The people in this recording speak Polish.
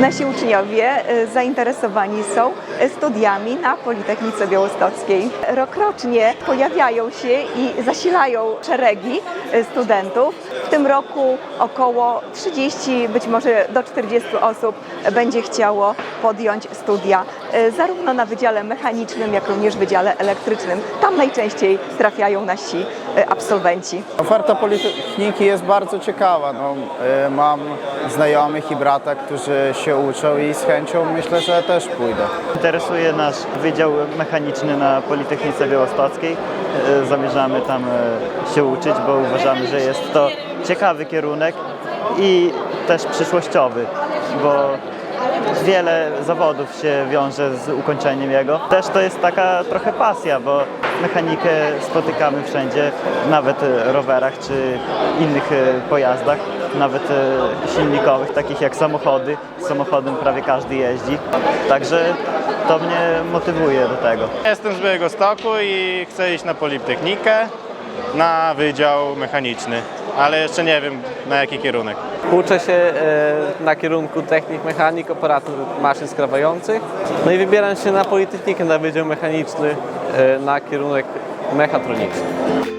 Nasi uczniowie e, zainteresowani są studiami na Politechnice Białostockiej. Rokrocznie pojawiają się i zasilają szeregi e, studentów. W tym roku około 30, być może do 40 osób będzie chciało podjąć studia e, zarówno na Wydziale Mechanicznym, jak również Wydziale Elektrycznym. Tam najczęściej trafiają nasi e, absolwenci. Oferta Politechniki jest bardzo ciekawa. No, y, mam znajomych i brata, którzy się uczą i z chęcią myślę, że też pójdę. Interesuje nas Wydział Mechaniczny na Politechnice Białostockiej. Zamierzamy tam się uczyć, bo uważamy, że jest to ciekawy kierunek i też przyszłościowy, bo wiele zawodów się wiąże z ukończeniem jego. Też to jest taka trochę pasja, bo mechanikę spotykamy wszędzie, nawet e, rowerach czy innych e, pojazdach, nawet e, silnikowych, takich jak samochody. Samochodem prawie każdy jeździ, także to mnie motywuje do tego. Jestem z Białego Stoku i chcę iść na Politechnikę, na Wydział Mechaniczny, ale jeszcze nie wiem na jaki kierunek. Uczę się e, na kierunku technik mechanik, operator maszyn skrawających. No i wybieram się na Politechnikę na Wydział Mechaniczny e, na kierunek mechatroniczny.